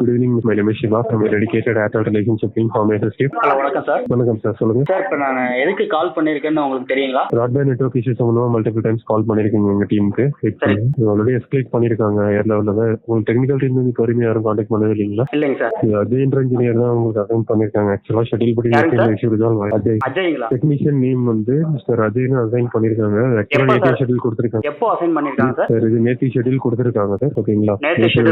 Name is Shiva from a dedicated Airtel relationship team from SSTP. Hello வணக்கம் sir வணக்கம் sir சொல்லுங்க. Sir இப்போ நான் எதுக்கு கால் பண்ணியிருக்கேன்னு உங்களுக்கு தெரியுங்களா? ப்ராட்பேண்ட் நெட்ஒர்க் இஷ்யூ சம்பந்தமா மல்டிபிள் டைம்ஸ் கால் பண்ணிருக்கீங்க எங்க டீமுக்கு ஆல்ரெடி எஸ்கலேட் பண்ணிருக்காங்க ஏர் லெவலில் உங்களுக்கு டெக்னிக்கல் டீம் வந்து வரைக்கும் யாரும் காண்டாக்ட் பண்ணவே இல்லைங்களா? இல்லைங்க சார் அஜய்ன்ற இன்ஜினியர் தான் உங்களுக்கு அசைன் பண்ணிருக்காங்க. ஆக்சுவலா ஷெட்யூல் படி? இஷ்யூ ரிசால்வ் அஜய் அஜய்ங்களா? டெக்னீஷியன் நேம் வந்து மிஸ்டர் அஜய்னு அசைன் பண்ணிருக்காங்க. ஆக்சுவலா நேற்று? ஷெட்யூல் கொடுத்துருக்காங்க. எப்போ அசைன் பண்ணியிருக்காங்க சார் இது நேற்று ஷெட்யூல் கொடுத்துருக்காங்க சார் ஓகேங்களா நேற்று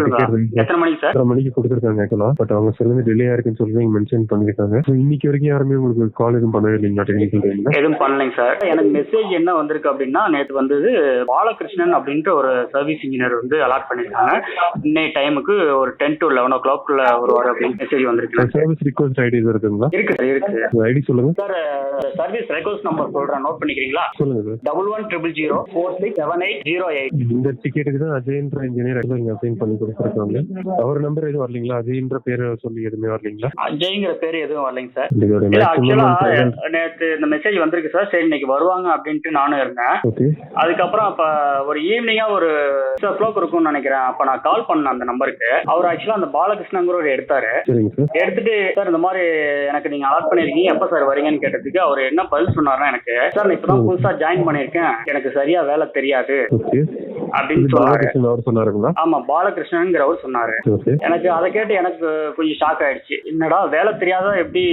எத்தனை மணிக்கு சார் மணிக்கு கொடுத்துருக்காங்க ஆக்சுவலா பட் அவங்க சில டிலே ஆயிருக்குன்னு சொல்லி மென்ஷன் பண்ணிருக்காங்க இன்னைக்கு வரைக்கும் யாருமே உங்களுக்கு கால் எதுவும் பண்ணவே இல்லைங்களா? டெக்னிக்கல் டைம்ல எதுவும் பண்ணலைங்க சார். எனக்கு மெசேஜ் என்ன வந்திருக்கு அப்படின்னா நேற்று வந்தது பாலகிருஷ்ணன் அப்படின்ட்டு ஒரு சர்வீஸ் இன்ஜினியர் வந்து அலாட் பண்ணியிருக்காங்க. இன்னைய டைமுக்கு ஒரு டென் டு லெவன் ஓ கிளாக்குள்ள வருவார் அப்படின்னு மெசேஜ் வந்திருக்கு. சர்வீஸ் ரிக்வஸ்ட் ஐடிஸ் இருக்குங்களா? இருக்கு சார் இருக்கு ஐடி சொல்லுங்க. சார் சர்வீஸ் ரெக்வஸ்ட் நம்பர் சொல்றேன். நோட் பண்ணிக்கிறீங்களா? சொல்லுங்க sir. Double one triple zero four six seven eight zero eight இந்த டிக்கெட்டுக்கு தான் அஜய்ன்ற இன்ஜினியர் அசைன் பண்ணி கொடுத்துருக்காங்க. அவர் நம்பர் எதுவும் வரலீங்களா? அஜய்ன்ற பேரை சொல்லி எதுவுமே வரலீங்களா? அஜய்ங்கிற பேர் எதுவும் வரலைங்க சார். ஆக்சுவலா நேத்து இந்த மெசேஜ் வந்திருக்கு சார். சரி இன்னைக்கு வருவாங்க அப்படின்ட்டு நானும் இருந்தேன். அதுக்கப்புறம் அப்ப ஒரு ஈவினிங்கா ஒரு சிக்ஸ் ஓ கிளாக் இருக்கும்னு நினைக்கிறேன். அப்ப நான் கால் பண்ணேன் அந்த நம்பருக்கு அவர் ஆக்சுவலா அந்த பாலகிருஷ்ணங்கிறவர் எடுத்தாரு. சரிங்க சார். எடுத்துட்டு சார் இந்த மாதிரி எனக்கு நீங்க அலாட் பண்ணிருக்கீங்க. எப்ப சார் வரீங்கன்னு கேட்டதுக்கு அவர் என்ன பதில் சொன்னாருன்னா எனக்கு சார் நான் இப்பதான் புதுசா ஜாயின் பண்ணிருக்கேன். எனக்கு சரியா வேலை தெரியாது. அப்படின்னு சொன்னாரு. ஆமா பாலகிருஷ்ணங்கிறவர் சொன்னாரு. எனக்கு அதை கேட்டு எனக்கு கொஞ்சம் ஷாக் ஆயிடுச்சு. என்னடா வேலை தெரியாத எப்படி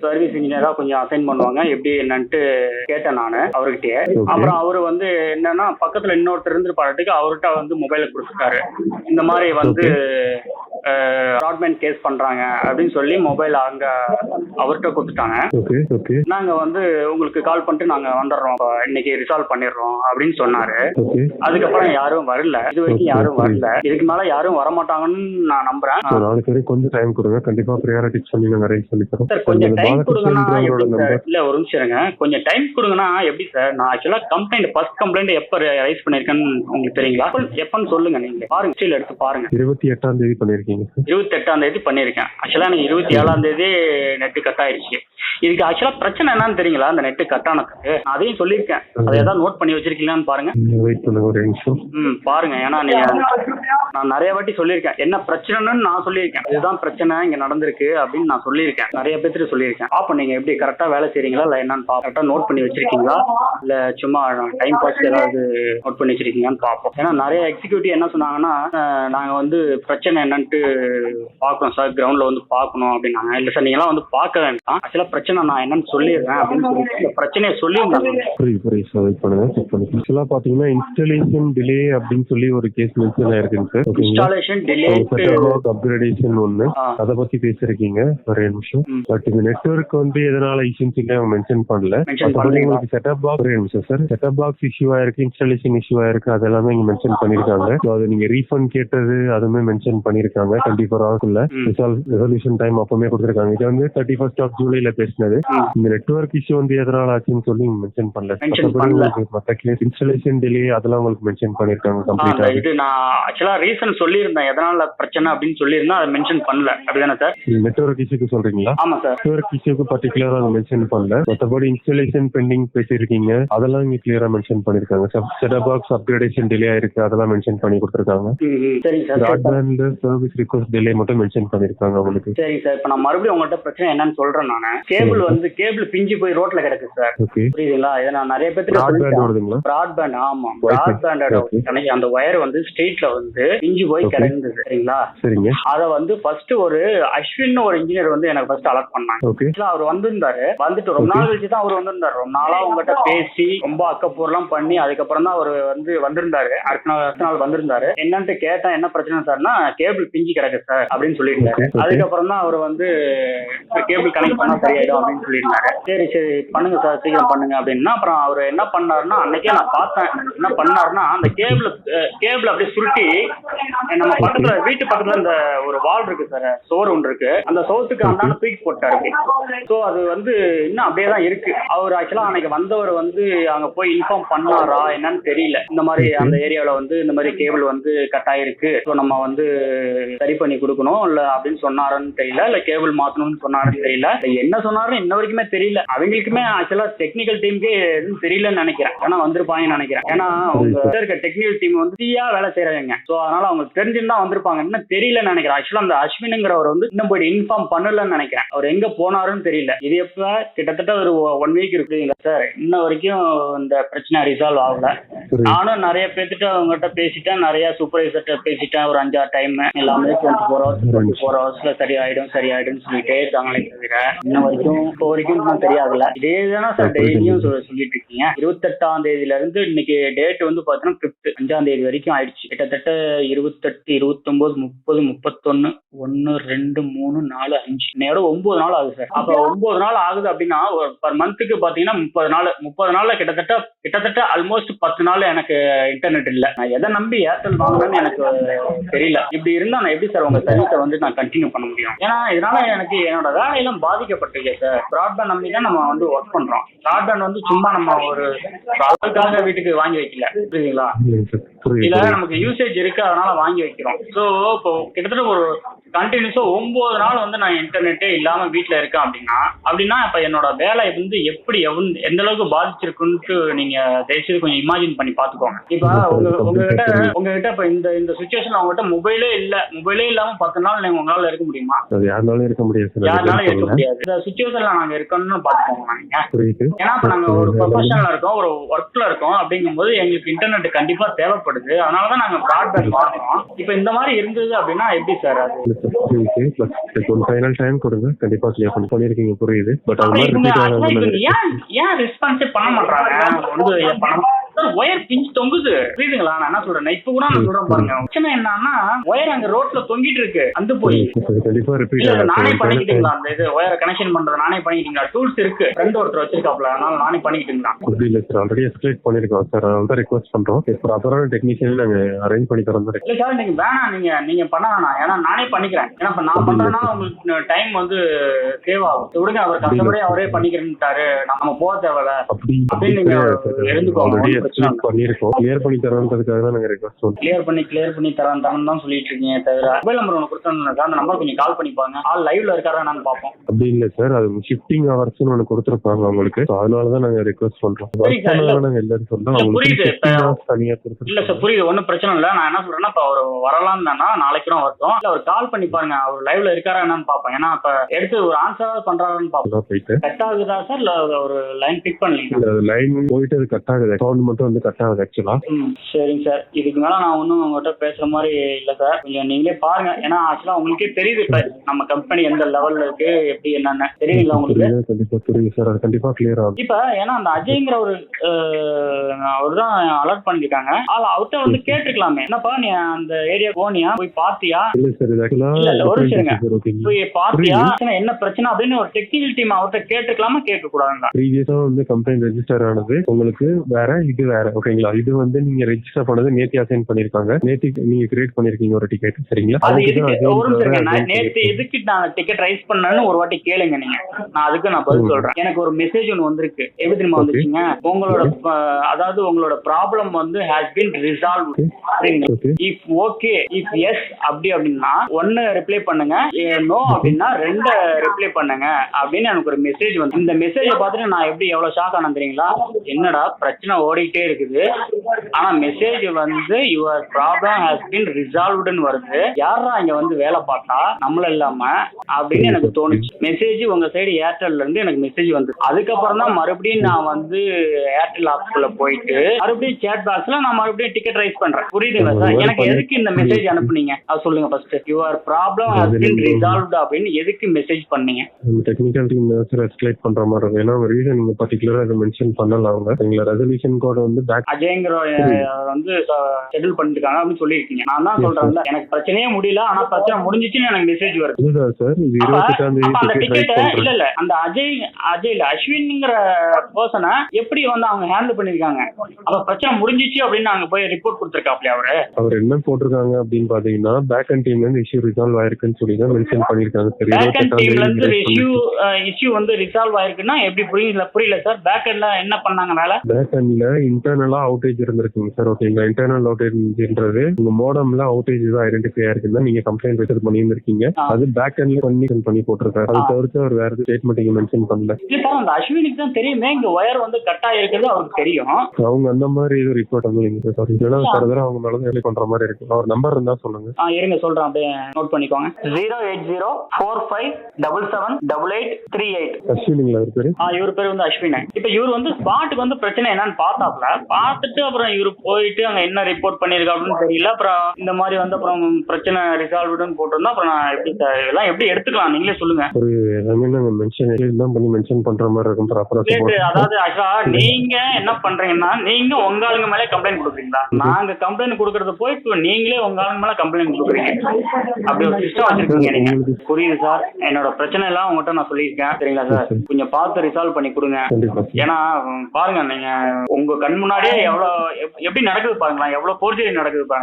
சர்வீஸ் இன்ஜினியரா கொஞ்சம் அசைன் பண்ணுவாங்க எப்படி என்னன்ட்டு கேட்டேன் நான் அவர்கிட்டயே. அப்புறம் அவரு வந்து என்னன்னா பக்கத்துல இன்னொருத்தர் இருந்து பாட்டுக்கு அவர்கிட்ட வந்து மொபைல கொடுத்துட்டாரு. இந்த மாதிரி வந்து ப்ராட்பேண்ட் கேஸ் பண்றாங்க அப்படின்னு சொல்லி மொபைல் அங்க அவர்கிட்ட கொடுத்துட்டாங்க. நாங்க வந்து உங்களுக்கு கால் பண்ணிட்டு நாங்க வந்துடுறோம். இன்னைக்கு ரிசால்வ் பண்ணிடுறோம் அப்படின்னு சொன்னாரு. அதுக்கப்புறம் யாரும் வரல. இது வரைக்கும் யாரும் வரல. இதுக்கு மேல யாரும் வரமாட்டாங்கன்னு நான் நம்புறேன். நாளைக்கு வரைக்கும் கொஞ்சம் டைம் கொடுங்க. கண்டிப்பா ப்ரியாரிட்டி சொல்லி நாங்கள் அரேஞ்ச் பண்ணி தரோம். சார் கொஞ்சம் டைம் கொடுங்கன்னா இல்ல ஒரு நிமிஷம் இருங்க. கொஞ்சம் டைம் கொடுங்கன்னா எப்படி சார்? நான் ஆக்சுவலா கம்ப்ளைண்ட் ஃபர்ஸ்ட் கம்ப்ளைண்ட் எப்ப ரைஸ் பண்ணிருக்கேன்னு உங்களுக்கு தெரியுங்களா? எப்ப- எப்பன்னு சொல்லுங்க நீங்க பாருங்க ஸ்டில் எடுத்து பாருங்க. இருபத்தி எட்டாம் தேதி பண்ணிருக்கீங்க. இருபத்தி எட்டாம் தேதி பண்ணிருக்கேன் ஆக்சுவலா எனக்கு இருபத்தி ஏழாம் தேதி நெட்டு கட் ஆயிடுச்சு. இதுக்கு ஆக்சுவலா பிரச்சனை என்னன்னு தெரியுங்களா? அந்த நெட்டு கட் ஆனதுக்கு. அதையும் சொல்லியிருக்கேன். அதை ஏதாவது நோட் பண்ணி வச்சிருக்கீங்களான்னு பாருங்க. ம் பாருங்க. ஏன்னா நான் நிறைய வாட்டி சொல்லியிருக்கேன். என்ன பிரச்சனைன்னு நான் சொல்லியிருக்கேன். இதுதான் பிரச்சனை இங்க நடந்திருக்கு அப்படின்னு நான் சொல்லியிருக்கேன். நிறைய பேர்த்துட்டு சொல்லியிருக்கேன். பாப்போம் நீங்க எப்படி கரெக்டா வேலை செய்றீங்களா? இல்ல என்னன்னு கரெக்டா நோட் பண்ணி வச்சிருக்கீங்களா? இல்ல சும்மா டைம் பாஸ் ஏதாவது நோட் பண்ணி வச்சிருக்கீங்களான்னு பார்ப்போம் ஏன்னா நிறைய எக்ஸிக்யூட்டிவ் என்ன சொன்னாங்கன்னா நாங்க வந்து பிரச்சனை என்னன்ட்டு பார்க்கணும் சார் கிரவுண்ட்ல வந்து பார்க்கணும் அப்படின்னாங்க. இல்ல சார் நீங்களாம் வந்து பார்க்க வேண்டாம். ஆக்சுவலா பிரச்சனை நான் என்னன்னு சொல்லிடுறேன் அப்படின்னு சொல்லிட்டு இந்த பிரச்சனையை சொல்லியிருந்தாங்க புரியுது புரியுது சார். வெயிட் பண்ணுங்க செக் பண்ணி ஆக்சுவலாக பார்த்தீங்கன்னா இன்ஸ்டாலேஷன் டிலே அப்படின்னு சொல்லி ஒரு கேஸ் மென்ஷன் ஆயிருக்குங்க சார். இன்ஸ்டாலேஷன் டிலே அப்கிரேடேஷன் ஒன்று. அதை பத்தி பேசிருக்கீங்க ஒரே நிமிஷம். பட் இந்த நெட்வொர்க் வந்து எதனால இஷ்யூன்னு மென்ஷன் பண்ணல? உங்களுக்கு செட்டப் பாக்ஸ் ஒரே நிமிஷம் சார். செட்டப் பாக்ஸ் இஷ்யூ ஆயிருக்கு இன்ஸ்டாலேஷன் இஷ்யூ ஆயிருக்கு அது எல்லாமே இங்க மென்ஷன் பண்ணிருக்காங்க So, அது நீங்க ரீஃபண்ட் கேட்டது அதுவுமே மென்ஷன் பண்ணிருக்காங்க டுவெண்ட்டி ஃபோர் ம். ரெசல்யூஷன் டைம் அப்பவுமே கொடுத்துருக்காங்க. இது வந்து தேர்ட்டி ஃபர்ஸ்ட் ஆஃப் ஜூலைல பேசினது. இந்த நெட்வொர்க் இஷ்யூ வந்து எதனால ஆச்சுன்னு சொல்லி மென்ஷன் பண்ணல. மற்ற கேஸ் இன்ஸ்டாலேஷன் டிலே அதெல்லாம் உங்களுக்கு மென்ஷன் பண்ணிருக்காங்க கம்ப்ளீட்டா இது நான் ஆக்சுவலா ரீசன் சொல்லியிருந்தேன். எதனால பிரச்சனை அப்படின்னு சொல்லியிருந்தேன் அதை மென்ஷன் பண்ணல. அப்படிதானே சார் நெட்வொர்க் இஷ்யூக்கு சொல்றீங்களா? ஆமா சார் நெட்வொர்க் இஷ்யூக்கு பர்டிகுலரா அதை மென்ஷன் பண்ணல. மற்றபடி இன்ஸ்டாலேஷன் பெண்டிங் பேசியிருக்கீங்க. அதெல்லாம் இங்க கிளியரா மென்ஷன் பண்ணிருக்காங்க செட்டப் பாக்ஸ் அப்கிரேடேஷன் டிலே ஆயிருக்கு. அதெல்லாம் மென்ஷன் பண்ணி கொடுத்துருக்காங்க. பிராட்பேண்ட் சர்வீஸ் ரிக்வஸ்ட் டிலே மட்டும் மென்ஷன் பண்ணிருக்காங்க உங்களுக்கு. சரிங்க சார் இப்ப நான் மறுபடியும் உங்கள்கிட்ட பிரச்சனை என்னன்னு சொல்றேன் நானு. கேபிள் வந்து கேபிள் பிஞ்சு போய் ரோட்ல கிடக்கு சார். புரியுதுங்களா? இதை நான் நிறைய பேருக்கு பிராட்பேண்ட் ஆமா. பிராட்பேண்டோட அந்த ஒயர் வந்து ஸ்ட்ரெயிட்ல வந்து பிஞ்சு போய். கிடந்தது சரிங்களா? சரிங்க. அத வந்து ஃபர்ஸ்ட் ஒரு அஸ்வின் ஒரு இன்ஜினியர் வந்து எனக்கு ஃபர்ஸ்ட் அலாட் பண்ணாங்க. அவர் வந்திருந்தாரு. வந்துட்டு ரொம்ப நாள் கழிச்சு தான் அவர் வந்திருந்தாரு. ரொம்ப நாளா உங்ககிட்ட பேசி ரொம்ப அக்கப்பூர்லாம் பண்ணி அதுக்கப்புறம் தான் அவர் வந்து வந்திருந்தாரு. அடுத்த நாள் அடுத்த நாள் வந்திருந்தாரு. என்னன்ட்டு கேட்டேன் என்ன பிரச்சனை சார்னா கேபிள் பிஞ்சு கிடக்கு சார் அப்படின்னு சொல்லியிருந்தாரு. அதுக்கப்புறம் தான் அவர் வந்து கேபிள் கனெக்ட் பண்ணா சரியாயிடும் அப்படின்னு சொல்லியிருந்தாரு. சரி சரி பண்ணுங்க சார் சீக்கிரம் பண்ணுங்க அப்படின்னா அப்புறம் அவர் என்ன பண்ணாருன்னா அன்னைக்கே நான் பார்த்தேன். என்ன பண்ணாருன்னா அந்த கேபிள் கேபிள் அப்படியே சுருட்டி நம்ம பக்கத்துல வீட்டு பக்கத்துல இந்த ஒரு வால் இருக்கு சார் சோறு ஒன்று இருக்கு. அந்த சோத்துக்கு அந்தாண்ட தூக்கி போட்டாரு. ஸோ அது வந்து இன்னும் அப்படியே தான் இருக்கு. அவர் ஆக்சுவலா அன்னைக்கு வந்தவர் வந்து அங்க போய் இன்ஃபார்ம் பண்ணாரா என்னன்னு தெரியல. இந்த மாதிரி அந்த ஏரியாவில் வந்து இந்த மாதிரி கேபிள் வந்து கட் ஆயிருக்கு. ஸோ நம்ம வந்து சரி பண்ணி கொடுக்கணும் இல்ல அப்படின்னு சொன்னாருன்னு தெரியல இல்ல கேபிள் மாத்தணும்னு சொன்னாருன்னு தெரியல. என்ன சொன்னாருன்னு இன்ன வரைக்குமே தெரியல. அவங்களுக்குமே ஆக்சுவலா டெக்னிக்கல் டீமுக்கு எதுவும் தெரியலன்னு நினைக்கிறேன். ஏன்னா வந்திருப்பாங்கன்னு நினைக்கிறேன். ஏன்னா அவங்க இருக்க டெக்னிக்கல் டீம் வந்து தீயா வேலை செய்யறாங்க சோ அதனால அவங்க தெரிஞ்சுன்னு வந்திருப்பாங்க. இன்னும் தெரியலன்னு நினைக்கிறேன். ஆக்சுவலா அந்த அஸ்வினுங்கிறவர் வந்து இன்னும் போய் இன்ஃபார்ம் பண்ணலன்னு நினைக்கிறேன். அவர் எங்க போனாருன்னு தெரியல. இது எப்ப? கிட்டத்தட்ட ஒரு ஒன் வீக் இருக்குதுங்க சார் இன்ன வரைக்கும் இந்த பிரச்சனை ரிசால்வ் ஆகல. நானும் நிறைய பேர்த்திட்ட அவங்ககிட்ட பேசிட்டேன். நிறைய சூப்பர்வைசர்கிட்ட பேசிட்டேன். ஒரு அஞ்சாறு டைம் எல்லாமே. Twenty four hours twenty four ஹவர்ஸ்ல சரியாயிடும் சரியாயிடும் சொல்லிட்டே இருக்காங்களே தவிர இன்ன வரைக்கும் இப்போ வரைக்கும் இன்னும் தெரியாதுல்ல. இதே தானே சார் டெய்லியும் சொல்லிட்டு இருக்கீங்க இருபத்தெட்டாம் தேதியில இருந்து இன்னைக்கு டேட் வந்து பாத்தீங்கன்னா பிப்த் அஞ்சாம் தேதி வரைக்கும் ஆயிடுச்சு. கிட்டத்தட்ட இருபத்தெட்டு இருபத்தொன்பது முப்பது முப்பத்தொன்னு ஒன்னு ரெண்டு மூணு நாலு அஞ்சு. இன்னையோட ஒன்பது நாள் ஆகுது சார். அப்ப ஒன்பது நாள் ஆகுது அப்படின்னா ஒரு பர் மந்த்துக்கு பாத்தீங்கன்னா முப்பது நாள். முப்பது நாள்ல கிட்டத்தட்ட கிட்டத்தட்ட ஆல்மோஸ்ட் பத்து நாள் எனக்கு இன்டர்நெட் இல்ல. நான் எதை நம்பி ஏர்டெல் வாங்கினேன்னு எனக்கு தெரியல. இப்படி இருந்தா நான் எப்படி சார் உங்க சர்வீஸை வந்து நான் கண்டினியூ பண்ண முடியும்? ஏன்னா இதனால எனக்கு என்னோட வேலையெல்லாம் பாதிக்கப்பட்டிருக்கு சார் ப்ராட்பேண்ட் நம்பி தான் நம்ம வந்து ஒர்க் பண்றோம். ப்ராட்பேண்ட் வந்து சும்மா நம்ம ஒரு அதுக்காக வீட்டுக்கு வாங்கி வைக்கல. புரியுதுங்களா? இதுல. நமக்கு யூசேஜ் இருக்கு அதனால வாங்கி வைக்கிறோம். ஸோ இப்போ கிட்டத்தட்ட ஒரு கண்டினியூஸா ஒன்பது நாள் வந்து நான் இன்டர்நெட்டே இல்லாம வீட்ல இருக்கேன் அப்படின்னா அப்படின்னா இப்ப என்னோட வேலை வந்து எப்படி எந்த அளவுக்கு பாதிச்சிருக்குன்ட்டு நீங்க தயவுசெய்து கொஞ்சம் இமேஜின் பண்ணி பாத்துக்கோங்க இப்ப உங்க உங்ககிட்ட உங்ககிட்ட இப்ப இந்த இந்த சுச்சுவேஷன் உங்ககிட்ட மொபைலே இல்ல. மொபைலே இல்லாம பத்து நாள் நீங்க உங்களால இருக்க முடியுமா? யாருனாலும் இருக்க முடியாது யாருனாலும் இருக்க முடியாது. இந்த சுச்சுவேஷன்ல நாங்க இருக்கோம்னு பாத்துக்கோங்க நீங்க. ஏன்னா இப்ப நாங்க ஒரு ப்ரொஃபஷனல் இருக்கோம் ஒரு ஒர்க்ல இருக்கோம் அப்படிங்கும்போது எங்களுக்கு இன்டர்நெட் கண்டிப்பா தேவைப்படுது. அதனாலதான் நாங்க ப்ராட்பேண்ட் வாங்குறோம். இப்ப இந்த மாதிரி இருந்தது அப்படின்னா எப்படி சார் அது? ஒரு ஃபைனல் டைம் கொடுங்க. கண்டிப்பா கிளியர் பண்ணி பண்ணிருக்கீங்க புரியுது. பட் அது மாதிரி ஏன் ஏன் ரெஸ்பான்ஸே பண்ண மாட்டாங்க வந்து பண்ண சார் ஒயர் பிஞ்சு தொங்குது. புரியுதுங்களா? நான் என்ன சொல்றேன்? இப்ப கூட நான் சொல்றேன் பாருங்க. பிரச்சனை என்னன்னா ஒயர் அங்க ரோட்ல தொங்கிட்டு இருக்கு. அந்த போய். நானே பண்ணிக்கிட்டீங்களா? அந்த இது ஒயரை கனெக்ஷன் பண்றது நானே பண்ணிக்கிட்டீங்களா? டூல்ஸ் இருக்கு. ஃப்ரெண்ட் ஒருத்தர் வச்சிருக்காப்ல அதனால நானே பண்ணிக்கிட்டீங்களா? இல்லை சார் ஆல்ரெடி எஸ்கலேட் பண்ணிருக்கோம் சார் அதனால தான் ரிக்வஸ்ட் பண்றோம். ப்ராப்பரான டெக்னீஷியன் நாங்க அரேஞ்ச் பண்ணி தரோம் இல்ல சார் நீங்க வேணாம். நீங்க நீங்க பண்ண வேணாம். ஏன்னா நானே பண்ணிக்கிறேன். ஏன்னா இப்ப நான் பண்றேன்னா உங்களுக்கு டைம் வந்து சேவ் ஆகும். விடுங்க அவர் கஷ்டப்படி அவரே பண்ணிக்கிறேன்ட்டாரு. நம்ம போக தேவையில்ல. அப்படி அப்படின்னு நீங்க எழுந்துக்கோங்க, எஸ்கலேட் பண்ணிருக்கோம் கிளியர் பண்ணி தரோன்றதுக்காக தான் நாங்க ரிக்வஸ்ட் பண்றோம் கிளியர் பண்ணி கிளியர் பண்ணி தரேன் தரேன் தான் சொல்லிட்டு இருக்கீங்க தவிர மொபைல் நம்பர் ஒன்று கொடுத்தேன் அந்த நம்பர் கொஞ்சம் கால் பண்ணி பாருங்க ஆள் லைவ்ல இருக்காரா நான் பார்ப்போம். அப்படி இல்ல சார் அது ஷிஃப்டிங் ஹவர்ஸ்னு ஒன்று கொடுத்துருப்பாங்க அவங்களுக்கு. அதனால தான் நாங்க ரிக்வஸ்ட் பண்றோம் நாங்க எல்லாரும் சொல்றோம். புரியுது. இல்ல சார் புரியுது. ஒன்றும் பிரச்சனை இல்லை. நான் என்ன சொல்றேன்னா இப்போ அவர் வரலாம் தானா? நாளைக்கு கூட வரட்டும். இல்ல அவர் கால் பண்ணி பாருங்க. அவர் லைவ்ல இருக்காரா என்னன்னு பார்ப்போம். ஏன்னா இப்ப எடுத்து ஒரு ஆன்சரா பண்றாருன்னு பார்ப்போம். கட் ஆகுதா சார் இல்ல ஒரு லைன் பிக் பண்ணலீங்க லைன் போயிட்டு அது கட் ஆகுது? மட்டும் வந்து கட் ஆகுது ஆக்சுவலா சரிங்க சார் இதுக்கு மேல நான் ஒன்றும் உங்கள்கிட்ட பேசுற மாதிரி இல்லை சார் கொஞ்சம் நீங்களே பாருங்க. ஏன்னா ஆக்சுவலா உங்களுக்கே தெரியுது இப்ப நம்ம கம்பெனி எந்த லெவல்ல இருக்கு எப்படி என்னன்னு. தெரியுங்களா உங்களுக்கு? கண்டிப்பா புரியுது சார் அது கண்டிப்பா கிளியர் ஆகும் இப்ப ஏன்னா அந்த அஜய்ங்கிற ஒரு அவர் தான் அலர்ட் பண்ணிருக்காங்க. அவர்கிட்ட வந்து கேட்டுக்கலாமே. என்னப்பா நீ அந்த ஏரியா போனியா? போய் பாத்தியா? சார் ஒரு. சார் போய் பாத்தியா? என்ன பிரச்சனை அப்படின்னு ஒரு டெக்னிக்கல் டீம் அவர்கிட்ட கேட்டுக்கலாமா கேட்க கூடாதுங்களா ப்ரீவியஸா வந்து கம்ப்ளைண்ட் ரெஜிஸ்டர் ஆனது. உங்களுக்கு வேற இது வேற ஓகேங்களா? இது வந்து நீங்க ரெஜிஸ்டர் பண்ணது நேத்தி அசைன் பண்ணிருக்காங்க. நேத்தி நீங்க கிரியேட் பண்ணிருக்கீங்க ஒரு டிக்கெட் சரிங்களா? அது எதுக்கு? நான் நேத்து பண்ணிருக்கீங்க. எதுக்கு நான் டிக்கெட் ரைஸ் பண்ணேன்னு ஒரு வாட்டி கேளுங்க நீங்க. நான் அதுக்கு நான் பதில். சொல்றேன். எனக்கு ஒரு மெசேஜ் ஒன்று வந்திருக்கு. எப்படி தெரியுமா. வந்துச்சுங்க? உங்களோட அதாவது உங்களோட ப்ராப்ளம் வந்து has been resolve. If okay. If yes அப்படி அப்படின்னா ஒன்னு ரிப்ளை பண்ணுங்க. நோ அப்படின்னா ரெண்டு ரிப்ளை பண்ணுங்க. அப்படின்னு எனக்கு ஒரு மெசேஜ் வந்து இந்த மெசேஜை பார்த்துட்டு நான் எப்படி எவ்வளவு ஷாக் ஆனேன் தெரியுங்களா? என்னடா பிரச்சனை ஓடிக்கிட்டே இருக்குது. ஆனா மெசேஜ் வந்து யுவர் ப்ராப்ளம் ஹாஸ் பின் ரிசால்வ்டுன்னு வருது. யாரா இங்க வந்து வேலை பார்த்தா? நம்மள இல்லாம? அப்படின்னு எனக்கு தோணுச்சு. மெசேஜ் உங்க சைடு ஏர்டெல்ல இருந்து எனக்கு மெசேஜ் வந்து அதுக்கப்புறம் தான் மறுபடியும் நான் வந்து ஏர்டெல் ஆப்ஸ்குள்ள போயிட்டு மறுபடியும் சேட் பாக்ஸ்ல நான் மறுபடியும் டிக்கெட் ரைஸ் பண்றேன். புரியுதுங்களா சார்? எனக்கு எதுக்கு இந்த மெசேஜ் அனுப்புனீங்க? அது சொல்லுங்க first your problem has been resolved அப்படின்னு எதுக்கு மெசேஜ் பண்ணீங்க? டெக்னிக்கல் டீம் எஸ்கலேட் பண்ற மாதிரி இருக்கும். ஏன்னா ரீசன் நீங்க பர்டிகுலரா அதை மென்ஷன் பண்ணல அவங்க. எங்களை ரெசல்யூஷன் கோட் வந்து பேக் அஜய்ங்கிற வந்து ஷெட்யூல் பண்ணிருக்காங்க அப்படின்னு சொல்லியிருக்கீங்க. நான் தான் சொல்றேன் எனக்கு பிரச்சனையே முடியல ஆனா பிரச்சனை முடிஞ்சிச்சுன்னு எனக்கு மெசேஜ் வருது. சார் இது இருபத்தெட்டாம் தேதி இல்ல இல்ல. அந்த அஜய் அஜய் இல்ல அஸ்வின்ங்கிற பர்சனை எப்படி வந்து அவங்க ஹேண்டில் பண்ணிருக்காங்க அப்ப பிரச்சனை முடிஞ்சிச்சு அப்படின்னு அங்க போய் ரிப்போர்ட் கொடுத்துருக்காப்ல அவரு. அவர் என்ன போட்டிருக்காங்க அப்படின்னு பாத்தீங்கன்னா பேக் அண்ட் டீம்ல இருந்து இஷ்யூ ரிசால்வ் ஆயிருக்குன்னு சொல்லி தான் மென்ஷன் பண்ணிருக்காங்க சார் பேக் அண்ட் டீம்ல இருந்து இஷ்யூ இஷ்யூ வந்து ரிசால்வ் ஆயிருக்குன்னா எப்படி புரியல புரியல சார் பேக் எண்ட்ல என்ன பண்ணாங்க வேலை பேக் அண்ட்ல இன்டர்னலா அவுட்டேஜ் இருந்திருக்குங்க சார் ஓகேங்களா இன்டர்னல் அவுட்டேஜ்ன்றது உங்க மோடம்ல அவுட்டேஜ் தான் ஐடென்டிஃபை ஆயிருக்குன்னு நீங்க கம்ப்ளைண்ட் ரெஜிஸ்டர் பண்ணியிருந்திருக்கீங்க. அது பேக் எண்ட்ல பண்ணி பண்ணி போட்டிருக்காரு. அது. தவிர்த்து அவர் வேற எதுவும் ஸ்டேட்மெண்ட் இங்க மென்ஷன் பண்ணல. இல்ல சார் அந்த அஸ்வினிக்கு தான் தெரியுமே இங்க ஒயர் வந்து கட் ஆயிருக்கிறது அவருக்கு தெரியும். அவங்க அந்த மாதிரி எதுவும் ரிப்போர்ட் வந்து இல்லைங்க சார் இல்லைன்னா ஃபர்தரா அவங்க மேல வேலை பண்ற மாதிரி இருக்கு. அவர் நம்பர் இருந்தா சொல்லுங்க. ஆ இருங்க சொல்றேன். அப்படியே நோட் பண்ணிக்கோங்க. Zero eight zero four five double seven double eight three eight அஸ்வினிங்களா அவர் பேரு? ஆ இவர் பேர் வந்து அஸ்வின். இப்ப இவர் வந்து ஸ்பாட்டுக்கு வந்து பிரச்சனை என்னன்னு பார்த்தாப்ல பார்த்துட்டு அப்புறம் இவர் போயிட்டு அங்க என்ன ரிப்போர்ட் பண்ணிருக்காருன்னு தெரியல. அப்புறம் இந்த மாதிரி வந்து அப்புறம் பிரச்சனை ரிசால்வ்டுன்னு போட்டிருந்தா அப்புறம் நான் எப்படி சார் இதெல்லாம் எப்படி எடுத்துக்கலாம்? நீங்களே சொல்லுங்க. எல்லாமே நாங்க மென்ஷன் தான் பண்ணி மென்ஷன் பண்ற மாதிரி இருக்கும் ப்ராப்பரா அதாவது ஆக்சுவலா நீங்க என்ன பண்றீங்கன்னா நீங்க உங்க ஆளுங்க மேல கம்ப்ளைண்ட் கொடுக்குறீங்களா? நாங்க கம்ப்ளைண்ட் கொடுக்கறது போய் நீங்களே உங்க ஆளுங்க மேல கம்ப்ளைண்ட் கொடுக்குறீங்க. அப்படி ஒரு சிஸ்டம் வச்சிருக்கீங்க நீங்க. புரியுது சார் என்னோட பிரச்சனை எல்லாம் உங்ககிட்ட நான் சொல்லியிருக்கேன். சரிங்களா சார். கொஞ்சம் பார்த்து ரிசால்வ் பண்ணி கொடுங்க. ஏன்னா பாருங்க நீங்க உங்க கண் முன்னாடியே எவ்வளவு எப்படி நடக்குது பாருங்களேன். எவ்வளவு போர்ஜரி நடக்குது பாருங்க.